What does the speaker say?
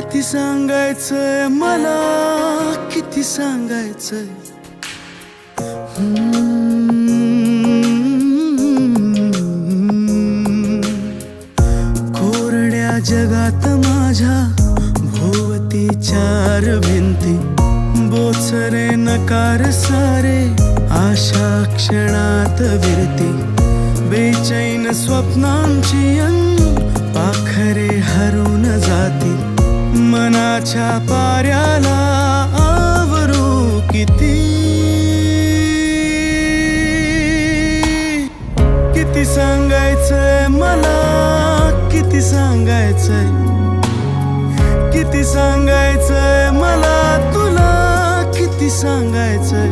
किती सांगायचंय मला किती सांगायचंय? कोरड्या जगात माझ्या भोवती चार भिंती. बोचरे नकार सारे आशा क्षणात विरती. बेचैन स्वप्नांची पाखरे हरून जाती. मनाच्या पाऱ्याला आवरू किती? किती सांगायचंय मला किती सांगायचंय? किती सांगायचंय मला तुला किती सांगायचंय?